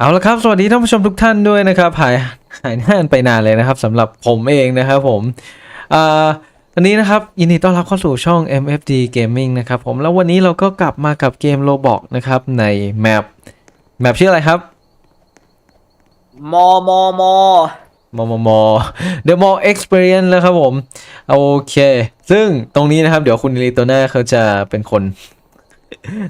เอาละครับ สวัสดีท่านผู้ชมทุกท่านด้วยนะครับหายหายหน้าไปนานเลยนะครับสำหรับผมเองนะครับผมอ่าวันนี้นะครับยินดีต้อนรับเข้าสู่ช่อง MFD Gaming นะครับผมแล้ววันนี้เราก็กลับมากับเกม Roblox นะครับในแมปแมปชื่ออะไรครับมอมอมอมมม The More Experience แล้วครับผมโอเค ซึ่งตรงนี้นะครับเดี๋ยวคุณลิโตน่าเขาจะเป็นคน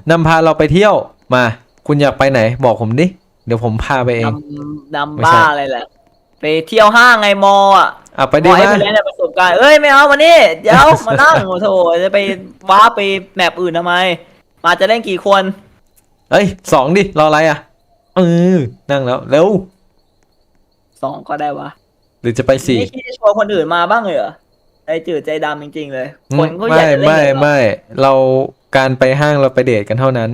นำพาเราไปเที่ยวมา คุณอยากไปไหนบอกผมดิเดี๋ยวผมพาไปเองนำนำไม่ใช่บ้าอะไรแหละ ไปเที่ยวห้างไงมออะอะไปมดิอให้มาไปเล่นประสบการณ์เอ้ยไม่เอามานี่เดี๋ยวมานั่งโอ้โถจะไปว้าไปแมปอื่นทำไม มาจะเล่นกี่คน เอ้ยสองดิรออะไรอะเออนั่งแล้วเร็วสองก็ได้วะหรือจะไปสี่ไม่คิดจะชวนคนอื่นมาบ้างเลยเหรอใจจืดใจดำจริง ๆ เลยอืคมนก็อยาไม่กจะเล่นไม่กันเหรอไม่เราการไปห้างเราไปเดทกันเท่านั้น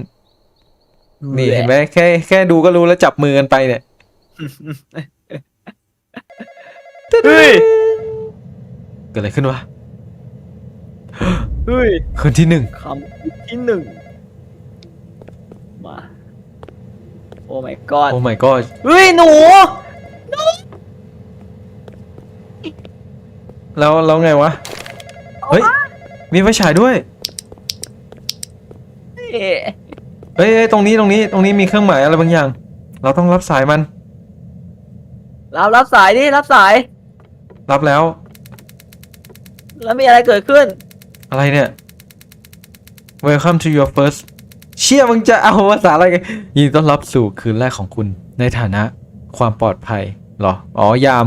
นี่เห็นไหมแค่แค่ดูก็รู้แล้วจับมือกันไปเนี่ยเฮ้ยเกิดอะไรขึ้นวะเฮ้ยคนที่หนึ่งคำที่หนึ่งมาโอ้ my god โอ้ my god เฮ้ยหนูแล้วแล้วไงวะ เฮ้ย มีไฟฉายด้วยเอ๊ะ เฮ้ยเฮ้ยตรงนี้ตรงนี้ตรงนี้มีเครื่องหมายอะไรบางอย่าง เราต้องรับสายมัน รับรับสายดิรับสาย รับแล้ว แล้วมีอะไรเกิดขึ้น อะไรเนี่ย Welcome to your first เชี่ยมึงจะเอาภาษาอะไรกันยินดีต้อนรับสู่คืนแรกของคุณในฐานะความปลอดภัยเหรอ อ๋อยาม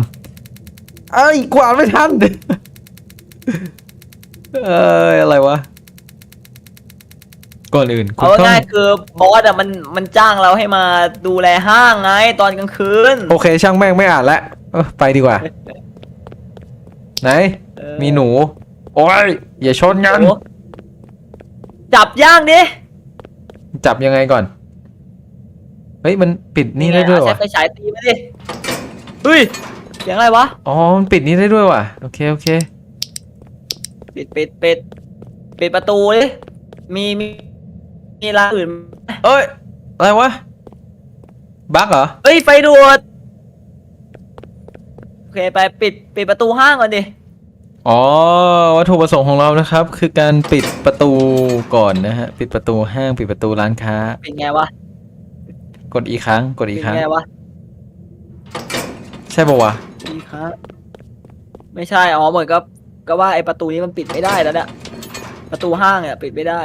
เอ้ยกวาดไม่ทัน เอ้ยอะไรวะ ก่อนอื่นคุณเอาต้องง่ายๆคือบอสอะมันมันจ้างเราให้มาดูแลห้างไงตอนกลางคืนโอเค ช่างแม่งไม่อ่านแล้วเออไปดีกว่า ไหน เออมีหนู โอ้ยอย่าชนกัน โอ้จับย่างดิจับยังไงก่อน เฮ้ย มันปิดนี่ได้ด้วยเอาวะใช้ไฟฉายตีมาดิเฮ้ยเสียงอะไรวะอ๋อ มันปิดนี่ได้ด้วยว่ะโอเค โอเค ปิดปิดปิดปิดประตูดิมีมี มีร้านอื่นไหมเอ้ย อะไรวะ บั๊กเหรอเฮ้ยไฟดูดโอเคไปปิดปิดประตูห้างก่อนดิอ๋อ วัตถุประสงค์ของเรานะครับ คือการปิดประตูก่อนนะฮะ ปิดประตูห้างปิดประตูร้านค้า เป็นไงวะกดอีกครั้ง กดอีเป็กนครั้งไงวะใช่ปะวะ อีกครับไม่ใช่อ๋อเหมือนกับก็ว่าไอประตูนี้มันปิดไม่ได้แล้วเนี่ยประตูห้างเนี่ยปิดไม่ได้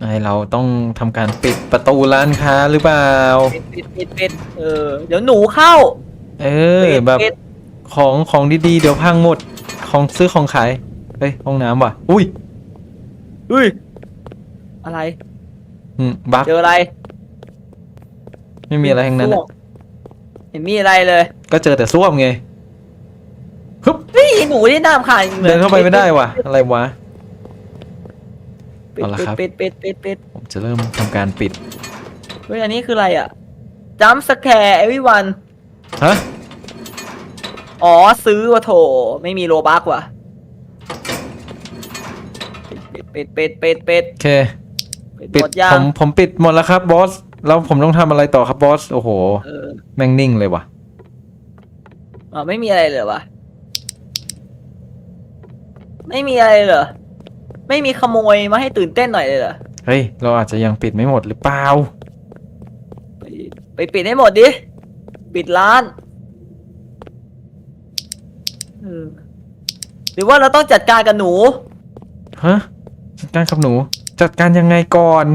ไอเราต้องทำการปิดประตูร้านค้าหรือเปล่าปิดปิดปิดปิดเออ เดี๋ยวหนูเข้าเออปิดแบบปิดของของดีๆ เดี๋ยวพังหมด ของซื้อของขาย เฮ้ยห้องน้ำว่ะ อุ้ยอุ้ยอะไร อืมบั๊กเจออะไรไม่มีอะไรทั้งนั้นส้อะวมเห็นมีอะไรเลยก็เจอแต่ส้วมไงฮึบ เฮ้ยหนูที่น้ำขาดจริงเลยเดินเข้าไปไม่ได้ว่ะ อะไรวะ ปิดเอาละปิดครับ ปิดปิดปิดปิดผมจะเริ่มทำการปิด เฮ้ยอันนี้คืออะไรอะจัมสแคร์เอวิวันฮะ อ๋อซื้อวะโถ ไม่มีโลบักว่ะปิดปิดปิดปิดปิดโอเค ปิดปิดหมดยัผงมผมปิดหมดแล้วครับบอส แล้วผมต้องทำอะไรต่อครับบอส โอ้โห เออแม่งนิ่งเลยว่ะอ๋อไม่มีอะไรเลยวะไม่มีอะไรเหรอ ไม่มีขโมยมาให้ตื่นเต้นหน่อยเลยเหรอ เฮ้ย เราอาจจะยังปิดไม่หมดหรือเปล่า ไปไปปิดให้หมดดิ ปิดร้านเออหรือว่าเราต้องจัดการกับหนู ฮะ จัดการกับหนู จัดการยังไงก่อน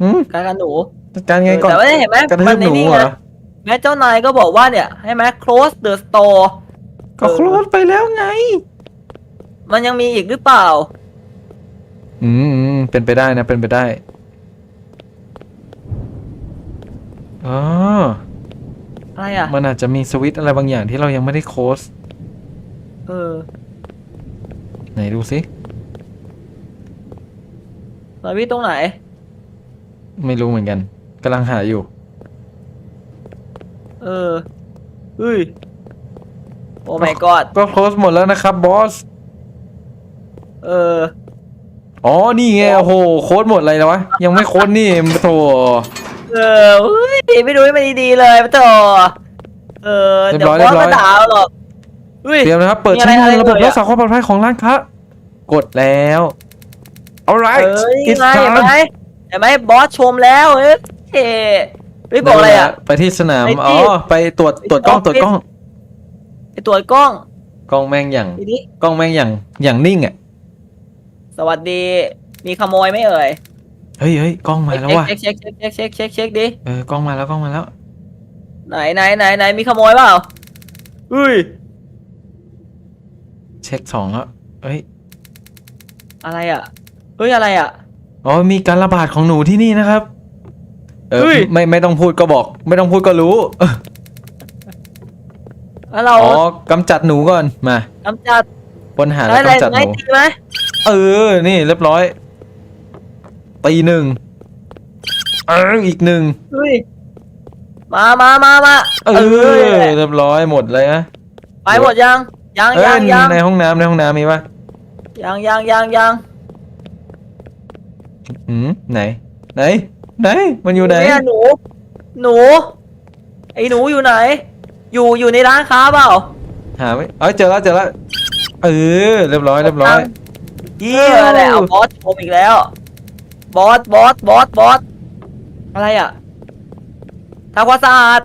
อืมการกับหนู จัดการยังไงก่อนแต่ว่าเห็นไหมกระทืมับนหในนูนี่เหรไงอแม่เจ้านายก็บอกว่าเนี่ยให้ไหม close the store ก็โคลนไปแล้วไง มันยังมีอีกหรือเปล่า อืมอืมเป็นไปได้นะ เป็นไปได้อ๋ออะไรอะ มันอาจจะมีสวิตช์อะไรบางอย่างที่เรายังไม่ได้โค้ดเออ ไหนดูสิ สวิตช์ตรงไหน ไม่รู้เหมือนกันกำลังหาอยู่ เออเฮ้ย โอ้ my god ก็โค้ดหมดแล้วนะครับบอส เออ อ๋อ นี่ไง โอ้โห โค้ดหมดเลยแล้ววะ ยังไม่โค้ดนี่โถเเออเฮ้ยไม่ดูให้มันดีๆเลยปะโถเออเรียบเดี๋ยวร้อยบอสเรียบร้อยก็ด่าเราหรอกเฮ้ยเตรียมนะครับ เปิดมีอะไรชั่วโมงอะไรระบบเลยอะรักษาความปลอดภัยของร้านค้ากดแล้ว alright เอ้ย it's ไงเห็น time ไหมเห็นไหมบอสชมแล้วเฮ้ยเท่เฮ้ยบอกอะไรอะ ไปที่สนามไปที่อ๋อ ไปตรวจไปตรวจกล้องที่ตรวจกล้องไปตรวจกล้อง กล้องแม่งอย่างทีนี้กล้องแม่งอย่างอย่างนิ่งอะ สวัสดี มีขโมยไหมเอ่ยเฮ้ยเฮ้ยกล้องมาแล้วว่ะเช็คเช็คเช็คเช็คเช็คเช็คเช็คดิเออกล้องมาแล้วกล้องมาแล้ว ไหนไหนไหนไหนมีขโมยเปล่าเฮ้ยเช็คสองแล้วเฮ้ยอะไรอะเฮ้ยอะไรอะอ๋อมีการระบาดของหนูที่นี่นะครับ เออเฮ้ยไม่ไม่ต้องพูดก็บอก ไม่ต้องพูดก็รู้แล้วเราอ๋อกำจัดหนูก่อนมากำจัดปัญหาได้แล้วอะไรกำจัดไหหนนูตีไหม เออ นี่เรียบร้อย ตีหนึ่งเอออีกหนึ่ง เฮ้ยมามามามาเออเรียบร้อยหมดเลยนะไปหมดยังยังเอ้ยัยงยังในห้องน้ำในห้องน้ำมีปะยังยังยังยังหืมไหน ไหน ไหน มันอยู่ไหนเนี่ยหนู หนู ไอ้หนูอยู่ไหน อยู่อยู่ในร้านค้าเปล่า หาไม่เอ้ยเจอแล้วเจอแล้วเออเรียบร้อยเรียบร้อย เอออะไรเอาบอสชมอีกแล้ว บอสบอสบอสบอสอะไรอะทำความสะอาด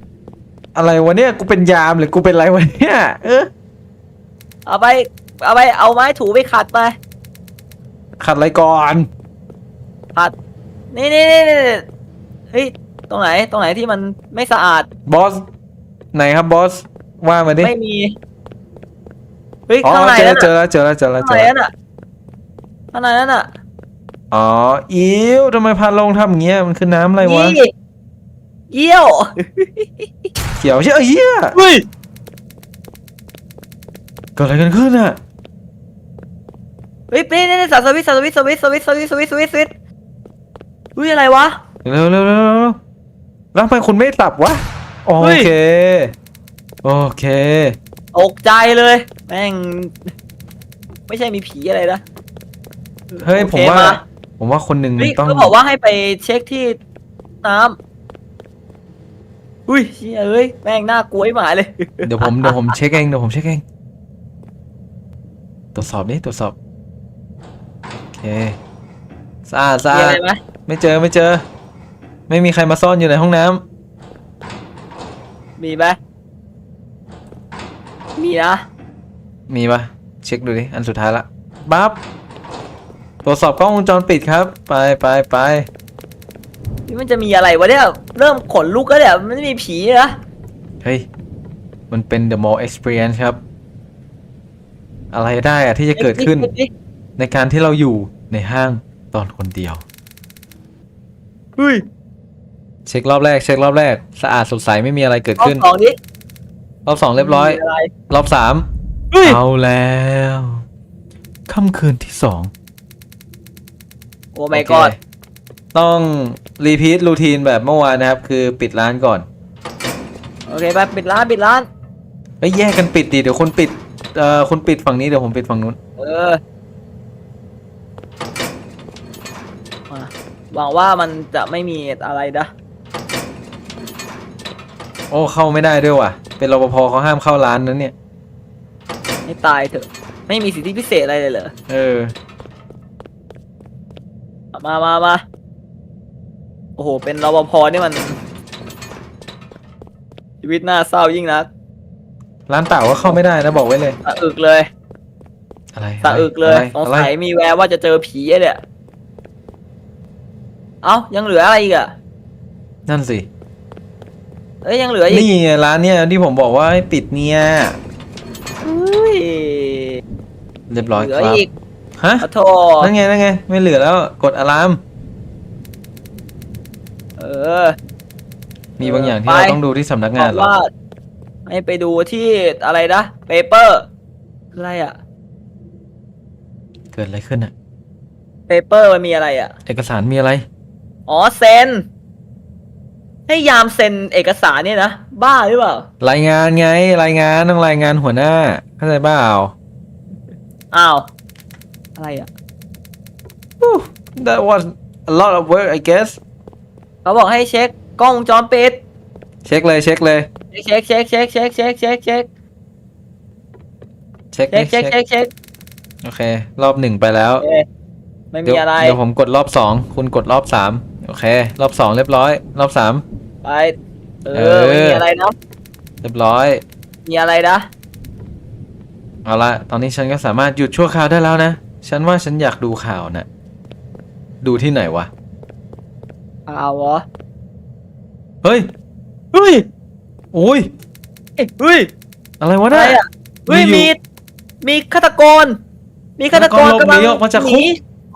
อะไรวะเนี่ยกูเป็นยามหรือกูเป็นอะไรวะเนี่ยเออเอาไป เอาไปเอาไม้ถูไปขัดไปขัดอะไรก่อนขัดนี่นี่นี่นี่เฮ้ยตรงไหนตรงไหนที่มันไม่สะอาดบอสไหนครับบอสว่ามาดิไม่มีเฮ้ยอ๋อข้างในเจอนั่นเจน่ะอแล้วเจอแล้วเจอแล้วข้างเจอในแล้ว อะไรนั่นอะอ๋อเอิ้วทำไมพาลงทำเงี้ยมันคือน้ำอะไรวะเอียวเขียวใชี่ยเฮียเฮ้ยเกิดอะไรกันขึ้นอะเฮ้ยนี่นี่สาวสวิตสวิตสวิตสวิตสวิตสวิตสวิตสวิตอุ้ยอะไรวะเร็วเร็วเร็วเร็วแล้วทำไมคุณไม่สับวะโอเค โอเคอกใจเลย แม่ง ไม่ใช่มีผีอะไรนะ เฮ้ยโอผมคว่า ผมว่าคนหนึ่งเฮ้ยต้องเขาบอกว่าให้ไปเช็คที่น้ำอุ้ยเชี่ยเอ้ยแม่งน่ากลัวไอ้หมาเลย เดี๋ยวผมเดี๋ยวผมเช็คเองเดี๋ยวผมเช็คเองตรวจสอบดิตรวจสอบโอเคสะอาดสะมีอาอะไรดไหมไม่เจอไม่เจอ ไม่มีใครมาซ่อนอยู่ในห้องน้ำมีไหมมีนะมีปะเช็คดูดิอันสุดท้ายละบับ ตรวจสอบกล้องวงจรปิดครับ ไปไปไปนี่มันจะมีอะไรวะเนี่ย เริ่มขนลุกแล้วเนี่ยมันไม่มีผีนะเฮ้ย มันเป็น the mall experience ครับ อะไรได้อะที่จะเกิดขึ้นช็คดิในการที่เราอยู่ในห้างตอนคนเดียว เฮ้ยเช็ครอบแรก เช็ครอบแรก สะอาดสดใสไม่มีอะไรเกิดเอาขึ้นสองดิรอบสองเรียบร้อย มีะไรอบสามเฮ้ย เอาแล้ว ค่ำคืนที่สองโอ้ไม่โเคกอดต้องรีพีทรูทีนแบบเมื่อวานนะครับ คือปิดร้านก่อน โอเคไปปิดร้านปิดร้านเอ้ยแยกกันปิดดิเดี๋ยวคนปิดเอ่อคนปิดฝั่งนี้เดี๋ยวผมปิดฝั่งนู้น เออมาหวังว่ามันจะไม่มีอะไรนะโอ้เข้าไม่ได้ด้วยว่ะ เป็นรปภเขาห้ามเข้าร้านนั้นเนี่ย ให้ตายเถอะ ไม่มีสิทธิพิเศษอะไรเลยเหรอ เออ มามามาโอ้โห เป็นรปภนี่มัน ชีวิตน่าเศร้ายิ่งนักร้านเปล่าก็เข้าไม่ได้นะบอกไว้เลย สะอึกเลยอะไรสะอึกเลยอะไรสงอะไรสัยมีแววว่าจะเจอผีไอ้เนี่ยเอ้ายังเหลืออะไรอีกอะนั่นสิ เอ้ยยังเหลืออีกนี่ไงร้านเนี่ยที่ผมบอกว่าให้ปิดเนี่ยอุ้ยเรียบร้อยเหลืคอรับอีก ฮะขอโทษนั่นไงนั่นไง ไม่เหลือแล้ว กดอะลามเออ มีบางอย่างที่ไปเราต้องดูที่สำนักงานบเหอรกอว่าให้ไปดูที่อะไรนะเปเปอร์คืออะไรอะเกิดอะไรขึ้นอะเปเปอร์มันมีอะไรอะเอกสารมีอะไร อ๋อเซ็น ให้ยามเซ็นเอกสารเนี่ยนะ บ้าหรือเปล่า รายงานไง รายงานต้องรายงานหัวหน้าเข้าใจเปล่าอ้าว อะไรอะ That was a lot of work I guess เขาบอกให้เช็คกล้องวงจรปิด เช็คเลยเช็คเลยเช็คเช็คเช็คเช็คเช็คเช็คเช็คเช็คเช็คเช็คเช็คเช็คเช็คโอเค รอบหนึ่งไปแล้วโอเคไม่เดี๋มียวอะไร เดี๋ยวผมกดรอบสองคุณกดรอบสามโอเค รอบสองเรียบร้อย รอบสามไปเอเอออไม่มีอะไรนะเรียบร้อย มีอะไรนะ เอาละ ตอนนี้ฉันก็สามารถหยุดชั่วคราวได้แล้วนะ ฉันว่าฉันอยากดูข่าวนะดูที่ไหนวะ เอาวะเฮ้ย เฮ้ย โอ้ย เฮ้ย อะไรวะอะไรเนี่ยอะเฮ้ย มีมีอยู่มีฆาตกร มีฆาตกรฆาตกรหลบกำลังหนีออกมาจากคุกหนี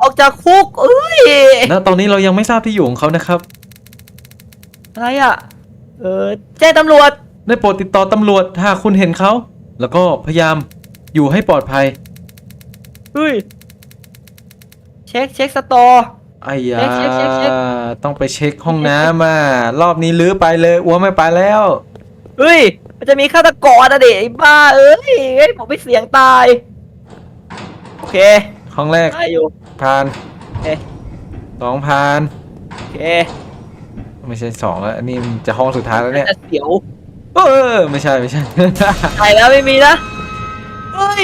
ออกจากคุกเอ้ยแล้วตอนนี้เรายังไม่ทราบที่อยู่ของเขานะครับ อะไรอะ เออแจ้งตำรวจ ได้โปรดติดต่อตำรวจ ถ้าหากคุณเห็นเขา แล้วก็พยายามอยู่ให้ปลอดภัย เฮ้ย เช็คเช็คสตอไอ้ยาเช็คเช็คเช็ค ต้องไปเช็คห้องน้ำอะ รอบนี้ลื้อไปเลยอ้วไม่ไปแล้ว เฮ้ย มันจะมีฆาตกรอะเด็กไอ้บ้าเอ้ยเฮ้ยผมไปเสียงตาย โอเคห้องแรกได้อยู่ ผ่านเอ๊ะ สองผ่าน โอเคไม่ใช่สองแล้วอันนี้มันจะห้องสุดท้ายแล้วเนี่ย แต่เสียวเออ ไม่ใช่ไม่ใช่ใครแล้วไม่มีนะ เฮ้ย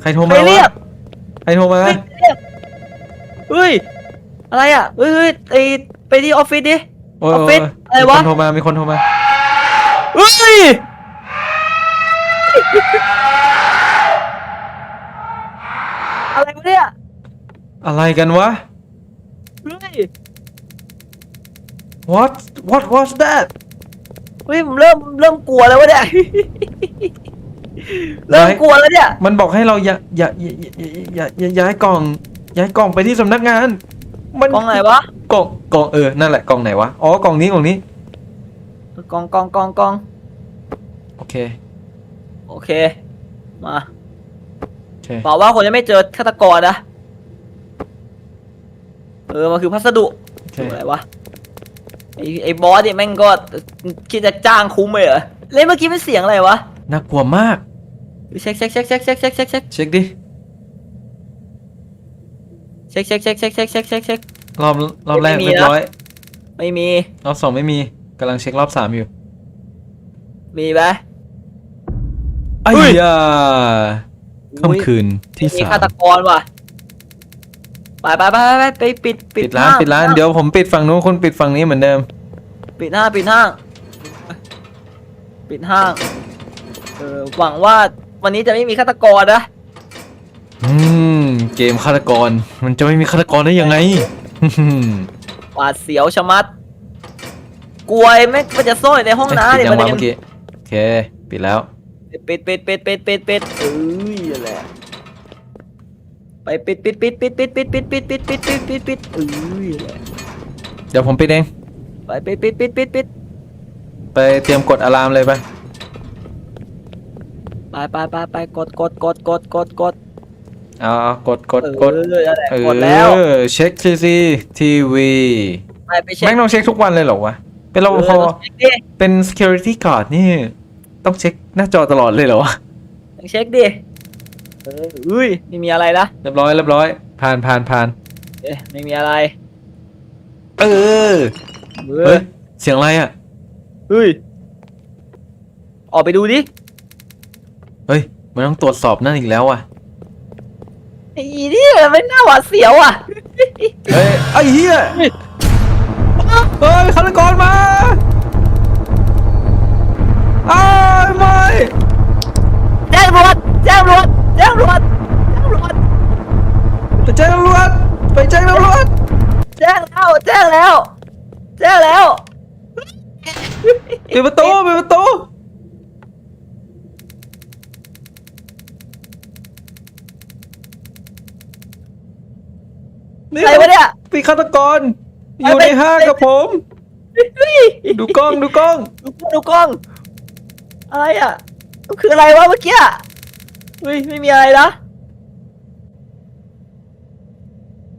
ใครโทรใคมารเรียกวะใครโทรมา เฮ้ยเรียกเฮ้ย อะไรอะเฮ้ยเฮ้ยไอไปที่ออฟฟิศดิโอ้ยออฟฟิศอะไรวะ มีคนโทรมา มีคนโทรมา เฮ้ย อะไรวะเนี่ย อะไรกันวะ เฮ้ย what what was that เฮ้ยผมเริ่มเริ่มกลัวแล้ววะเนี่ย เริ่มกลัวแล้วเนี่ย มันบอกให้เราอย่าอย่าอย่าอย่าอย่าอย่าย้ายกล่อง ย้ายกล่องไปที่สำนักงาน มันกล้องไหนวะ กล่องกล่องเออ นั่นแหละกล่องไหนวะ อ๋อกล่องนี้กล่องนี้ กล้องกล้องกล้องกล้องโอเค โอเค มาโอเคบอกว่าคนจะไม่เจอฆาตกรนะ เออ มันคือพัสดุโอเคดูอะไรวะไอไอบอสเนี่ยแม่งก็คิดจะจ้างคุ้มเลยเหรอ เล่นเมื่อกี้เป็นเสียงอะไรวะ น่ากลัวมาก เช็คเช็คเช็คเช็คเช็คเช็คเช็คเช็คเช็คดิ เช็คเช็คเช็คเช็คเช็คเช็คเช็คเช็ครอบรอบแรกไม่มีเรียบนะร้อย ไม่มี รอบสองไม่มีกำลังเช็ครอบสามอยู่ มีไหมไอ้เฮ้ยยาค่ำคืนที่มีสาฆามตกรว่ะไปไปไปไปไปปิดปิดร้านห้งปิดร้านเดี๋ยวผมปิดฝั่งนู้นคุณปิดฝั่งนี้เหมือนเดิม ปิดห้างปิดห้าง ปิดห้าง เออหวังว่าวันนี้จะไม่มีฆาตกรนะ อืม เกมฆาตกร มันจะไม่มีฆาตกรได้ยังไง หวาดเสียวชะมัด กลัวไอ้แม่งมันจะซ่อนอยู่ในห้องน้ำปิดเนี่ยยังมันวะจะเมื่อกี้โอเค ปิดแล้ว ปิดปิดปิดปิดปิดปิดเอ้ยอะไรอะไปปิดปิดปิดปิดปิดปิดปิดปิดปิดปิดปิดปิดปิดเอ้ยอะไรอะเดี๋ยวผมปิดเอง ไปปิดปิดปิดปิดปิดไปเตรียมกดอะลามเลยไป ไปไปไปไปกดกดกดกดกดกดเอาเอากดกดเออกดนั่นแหละเออกดแล้วเช็คซีซีทีวีไปไปเช็คแม่งต้องเช็คทุกวันเลยเหรอวะ เป็นรปภเออต้องเช็คดิเป็น security guard นี่ ต้องเช็คหน้าจอตลอดเลยเหรอวะ ต้องเช็คดิเอออุ้ยไม่มีอะไรนะเรียบร้อยเรียบร้อย ผ่านผ่านผ่านเอ๊ะไม่มีอะไรเออเอเฮ้อยเสียงอะไรอะเฮ้ยออกไปดูดิ เฮ้ย มันต้องตรวจสอบนั่นอีกแล้วอะ ไอ้นี่มันน่าหวาดเสียวอะ เฮ้ย ไอ้เหี้ยเฮ้ย เฮ้ยฆาตกรมาอ้าวไม่แจ้งตำรวจแจ้งตำรวจแจ้งตำรวจแจ้งตำรวจไปแจ้งตำรวจไปแจ้งตำรวจแจ้งแล้วแจ้งแล้วแจ้งแล้ว ปิดประตูปิดประตู นี่อะไรวะเนี่ยปีฆาตกร อยู่ในห้างกับผมเฮ้ยดูกล้องดูกล้องดูกล้องดูกล้อง อะไรอะมันคืออะไรวะเมื่อกี้อะเฮ้ยไม่มีอะไรนะ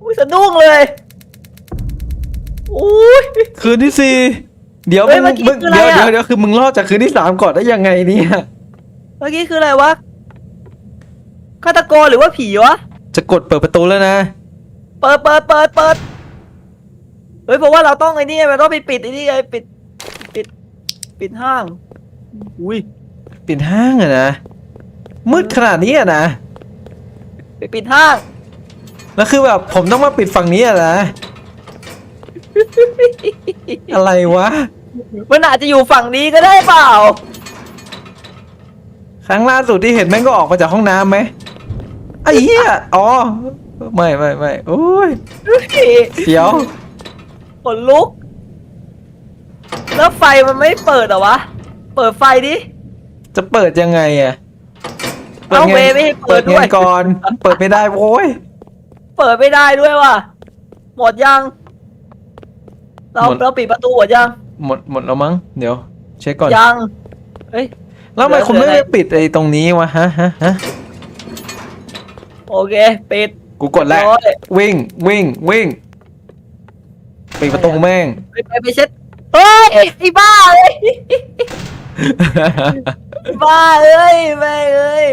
อุ้ยสะดุ้งเลยอุ้ย คืนที่สี่เดี๋ยวเฮ้มึยงเมื่อกี้มึงคืออะไรเดี๋ยวอะเดี๋ยวเดี๋ยวคือมึงรอดจากคืนที่สามก่อนได้ยังไงเนี่ยเมื่อกี้คืออะไรวะฆาตกรหรือว่าผีวะ จะกดเปิดประตูแล้วนะ เปิดเปิดเปิดเปิดเฮ้ยเพราะว่าเราต้องไอ้นี่ไงมันต้องไปปิดไอ้นี่ไงปิด ปิดห้าง อุ้ยปิดห้างอะนะ มืดขนาดนี้อะนะ ไปปิดห้าง แล้วคือแบบผมต้องมาปิดฝั่งนี้อะนะ อะไรวะ มันอาจจะอยู่ฝั่งนี้ก็ได้เปล่า ครั้งล่าสุดที่เห็นแม่งก็ออกมาจากห้องน้ำไหมไอ้เหี้ย อ๋อ ไม่ไม่ไม่โอ้ยเฮ้ยเดี๋ยวขนลุก แล้วไฟมันไม่เปิดเหรอวะ เปิดไฟดิ จะเปิดยังไงอะเอาเวไม่ให้เปิเปิดดด้ไงวยก่อน เปิดไม่ได้โว้ย เปิดไม่ได้ด้วยว่ะ หมดยัง เราหมด เราปิดประตูหมดยัง หมดหมดแล้วมั้งเดี๋ยว เช็คก่อน ยังเฮ้ย แล้วทำไมเหลือคุณไม่เหลือไปปิดไอ้ตรงนี้วะฮะฮะฮะโอเค ปิด กูกดแล้วโอ้ยวิ่งวิ่งวิ่งปิดประตูแม่ง ไปไปไปเช็ดเฮ้ยไอ้บ้าเลยไอ้บ้าเอ้ยแม่งเอ้ย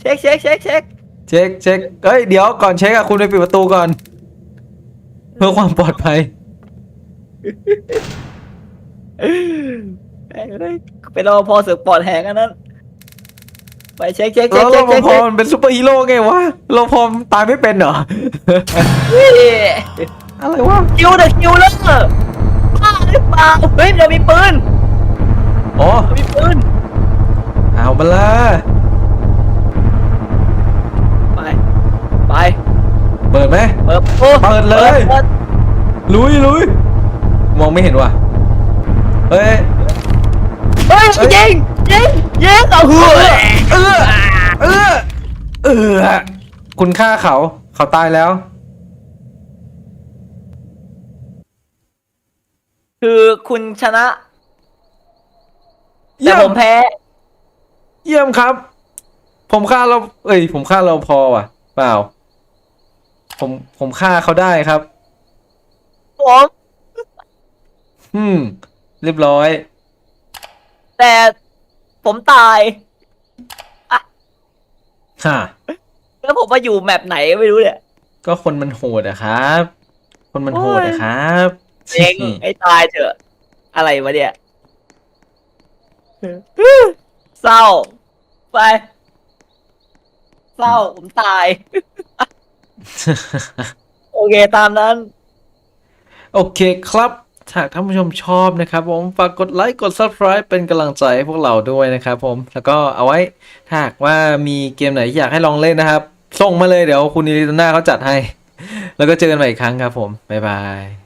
เช็คเช็คเช็คเช็คเช็คเช็คเอ้ยเดี๋ยวก่อนเช็คอะคุณไปปิดประตูก่อน เพื่อความปลอดภัยแม่งเอ้ยเป็นรปภเสือกปอดแหงอันนั้น ไปเช็คเช็คแล้เช็วครเช็ปคภเช็คมันเป็นซูเปอร์ฮีโร่ไงวะรปภตายไม่เป็นเหรอเฮ้ยอะไรวะคิวเดอะคิวเลอร์บ้าหรือเปล่าเฮ้ยเรามีปืนอ๋อเรามีปืนเอามาละไปไปเปิดไหม เปิดประตูเปิดเลย ปิดลุยลุยมองไม่เห็นว่ะเฮ้ย เฮ้ยเฮ้ย ยิง ยิงยิงเอาหัวเออเออเออคุณฆ่าเขา เขาตายแล้ว คือคุณชนะ เยี่แต่ยม ผมแพ้ เยี่ยมครับ ผมฆ่าเรา เอ้ย ผมฆ่าเราพอว่ะ เปล่า ผมผมฆ่าเขาได้ครับ ผมอืม เรียบร้อย แต่ ผมตาย ฮะแล้วผมมาอยู่แมปไหนก็ไม่รู้เนี่ยก็คนมันโหดอะครับ คนมันโหดอะครับเองไอ้ตายเถอะ อะไรวะเนี่ยเศร้า ไป เศร้าผมตาย โอเคตามนั้น โอเคครับ หากท่านผู้ชมชอบนะครับผมฝากกดไลค์กด subscribe เป็นกำลังใจให้พวกเราด้วยนะครับผมแล้วก็เอาไว้ถ้าหากว่ามีเกมไหนอยากให้ลองเล่นนะครับ ส่งมาเลยเดี๋ยวคุณอิริตนาเขาจัดให้ แล้วก็เจอกันใหม่อีกครั้งครับผม บ๊ายบาย